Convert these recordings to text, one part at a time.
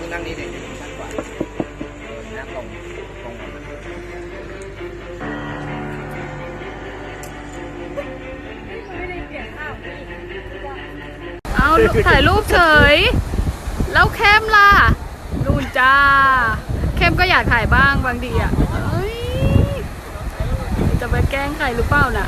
คุนั่งนี่เด็กจะดีมากกว่านั่งตงตรงเอาถ่ายรูปเฉย แล้วเข้มล่ะนู่นจ้า เข้มก็อยากถ่ายบ้างบางทีอะจะไปแกล้งใครหรือเปล่าน่ะ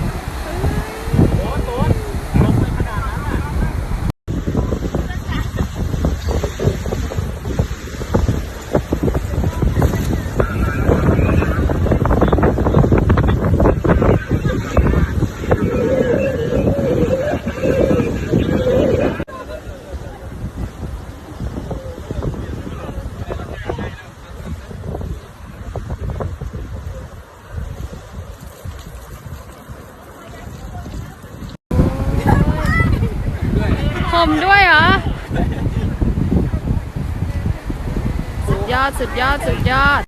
มด้วยเหรอ สุดยอด สุดยอด สุดยอด